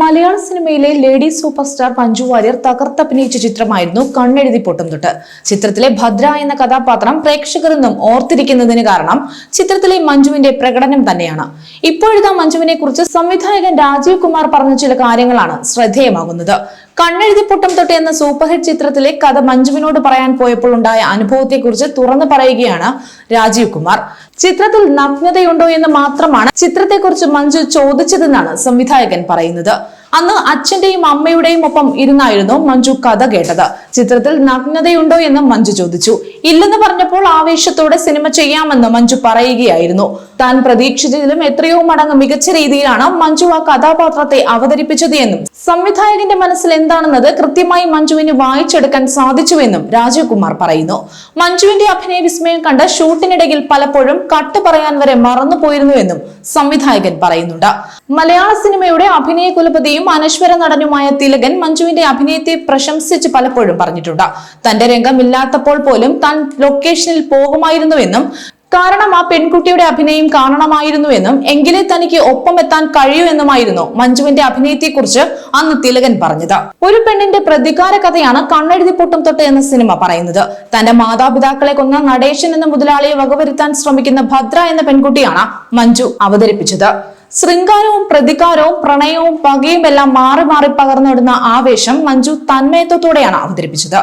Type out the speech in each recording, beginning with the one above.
മലയാള സിനിമയിലെ lady super star Manju Warrier തകർത്തഭിനയിച്ച ചിത്രമായിരുന്നു കണ്ണെഴുതി പൊട്ടും തൊട്ട്. ചിത്രത്തിലെ ഭദ്ര എന്ന കഥാപാത്രം പ്രേക്ഷകർ നിന്നും ഓർത്തിരിക്കുന്നതിന് കാരണം ചിത്രത്തിലെ മഞ്ജുവിന്റെ പ്രകടനം തന്നെയാണ്. ഇപ്പോഴത്തെ മഞ്ജുവിനെ കുറിച്ച് സംവിധായകൻ രാജീവ് കുമാർ പറഞ്ഞ ചില കാര്യങ്ങളാണ് ശ്രദ്ധേയമാകുന്നത്. കണ്ണെഴുതി പൊട്ടും തൊട്ട് എന്ന സൂപ്പർ ഹിറ്റ് ചിത്രത്തിലെ കഥ മഞ്ജുവിനോട് പറയാൻ പോയപ്പോൾ ഉണ്ടായ അനുഭവത്തെക്കുറിച്ച് തുറന്നു പറയുകയാണ് രാജീവ് കുമാർ. ചിത്രത്തിൽ നഗ്നതയുണ്ടോ എന്ന് മാത്രമാണ് ചിത്രത്തെക്കുറിച്ച് മഞ്ജു ചോദിച്ചതെന്നാണ് സംവിധായകൻ പറയുന്നത്. അന്ന് അച്ഛന്റെയും അമ്മയുടെയും ഒപ്പം ഇരുന്നായിരുന്നു മഞ്ജു കഥ കേട്ടത്. ചിത്രത്തിൽ നഗ്നതയുണ്ടോ എന്ന് മഞ്ജു ചോദിച്ചു. ഇല്ലെന്ന് പറഞ്ഞപ്പോൾ ആവേശത്തോടെ സിനിമ ചെയ്യാമെന്ന് മഞ്ജു പറയുകയായിരുന്നു. താൻ പ്രതീക്ഷിച്ചതിലും എത്രയോ മടങ്ങ് മികച്ച രീതിയിലാണ് മഞ്ജു ആ കഥാപാത്രത്തെ അവതരിപ്പിച്ചത് എന്നും സംവിധായകന്റെ മനസ്സിൽ എന്താണെന്നത് കൃത്യമായി മഞ്ജുവിന് വായിച്ചെടുക്കാൻ സാധിച്ചുവെന്നും രാജീവ് കുമാർ പറയുന്നു. മഞ്ജുവിന്റെ അഭിനയ വിസ്മയം കണ്ട് ഷൂട്ടിനിടയിൽ പലപ്പോഴും കട്ട് പറയാൻ വരെ മറന്നു മറന്നുപോയിരുന്നുവെന്നും സംവിധായകൻ പറയുന്നുണ്ട്. മലയാള സിനിമയുടെ അഭിനയ കുലപതിയും അനശ്വര നടനുമായ തിലകൻ മഞ്ജുവിന്റെ അഭിനയത്തെ പ്രശംസിച്ച് പലപ്പോഴും പറഞ്ഞിട്ടുണ്ട്. തന്റെ രംഗമില്ലാത്തപ്പോൾ പോലും താൻ ലൊക്കേഷനിൽ പോകുമായിരുന്നുവെന്നും കാരണം ആ പെൺകുട്ടിയുടെ അഭിനയം കാണണമായിരുന്നുവെന്നും എങ്കിലേ തനിക്ക് ഒപ്പം എത്താൻ കഴിയൂ എന്നുമായിരുന്നു മഞ്ജുവിന്റെ അഭിനയത്തെക്കുറിച്ച് അന്ന് തിലകൻ പറഞ്ഞത്. ഒരു പെണ്ണിന്റെ പ്രതികാര കഥയാണ് കണ്ണെഴുതി പൊട്ടും തൊട്ട് എന്ന സിനിമ പറയുന്നത്. തന്റെ മാതാപിതാക്കളെ കൊന്ന നടേശൻ എന്ന മുതലാളിയെ വകവരുത്താൻ ശ്രമിക്കുന്ന ഭദ്ര എന്ന പെൺകുട്ടിയാണ് മഞ്ജു അവതരിപ്പിച്ചത്. ശൃംഗാരവും പ്രതികാരവും പ്രണയവും പകയും എല്ലാം മാറി മാറി പകർന്നിടുന്ന ആവേശം മഞ്ജു തന്മയത്വത്തോടെയാണ് അവതരിപ്പിച്ചത്.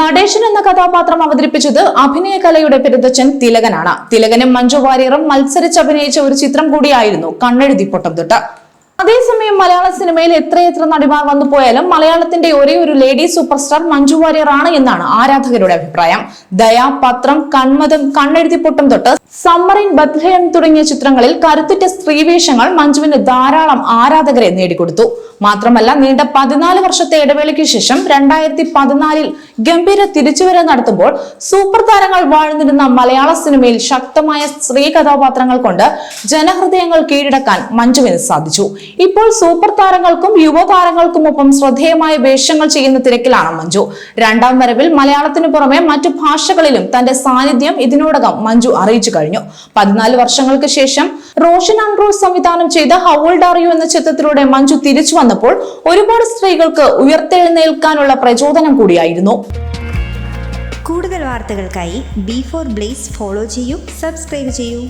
നടേശൻ എന്ന കഥാപാത്രം അവതരിപ്പിച്ചത് അഭിനയ കലയുടെ പെരുതച്ഛൻ തിലകനാണ്. തിലകനും മഞ്ജു വാര്യറും മത്സരിച്ച് അഭിനയിച്ച ഒരു ചിത്രം കൂടിയായിരുന്നു കണ്ണെഴുതി പൊട്ടം തൊട്ട്. അതേസമയം മലയാള സിനിമയിൽ എത്രയെത്ര നടിമാർ വന്നു പോയാലും മലയാളത്തിന്റെ ഒരേ ഒരു lady super star Manju Warrier ആണ് എന്നാണ് ആരാധകരുടെ അഭിപ്രായം. ദയ പത്രം കൺമതം കണ്ണെഴുതിപ്പൊട്ടം തൊട്ട് സമ്മറിൻ ബത്ലഹം തുടങ്ങിയ ചിത്രങ്ങളിൽ കരുത്തുറ്റ സ്ത്രീവേഷങ്ങൾ മഞ്ജുവിന് ധാരാളം ആരാധകരെ നേടിക്കൊടുത്തു. മാത്രമല്ല നീണ്ട പതിനാല് വർഷത്തെ ഇടവേളയ്ക്ക് ശേഷം രണ്ടായിരത്തി പതിനാലിൽ ഗംഭീര തിരിച്ചുവരവ് നടത്തുമ്പോൾ സൂപ്പർ താരങ്ങൾ വാഴ്ന്നിരുന്ന മലയാള സിനിമയിൽ ശക്തമായ സ്ത്രീ കഥാപാത്രങ്ങൾ കൊണ്ട് ജനഹൃദയങ്ങൾ കീഴടക്കാൻ മഞ്ജുവിന് സാധിച്ചു. ഇപ്പോൾ സൂപ്പർ താരങ്ങൾക്കും യുവതാരങ്ങൾക്കും ഒപ്പം ശ്രദ്ധേയമായ വേഷങ്ങൾ ചെയ്യുന്ന തിരക്കിലാണ് മഞ്ജു. രണ്ടാം വരവിൽ മലയാളത്തിനു പുറമെ മറ്റു ഭാഷകളിലും തന്റെ സാന്നിധ്യം ഇതിനോടകം മഞ്ജു അറിയിച്ചു കഴിഞ്ഞു. പതിനാല് വർഷങ്ങൾക്ക് ശേഷം റോഷൻ അൺറോസ് സംവിധാനം ചെയ്ത ഹൗൾഡ് ആർ യു എന്ന ചിത്രത്തിലൂടെ മഞ്ജു തിരിച്ചു വന്നപ്പോൾ ഒരുപാട് സ്ത്രീകൾക്ക് ഉയർത്തെഴുന്നേൽക്കാനുള്ള പ്രചോദനം കൂടിയായിരുന്നു. കൂടുതൽ വാർത്തകൾക്കായി ബി ഫോർ ബ്ലേസ് ഫോളോ ചെയ്യൂ സബ്സ്ക്രൈബ് ചെയ്യൂ.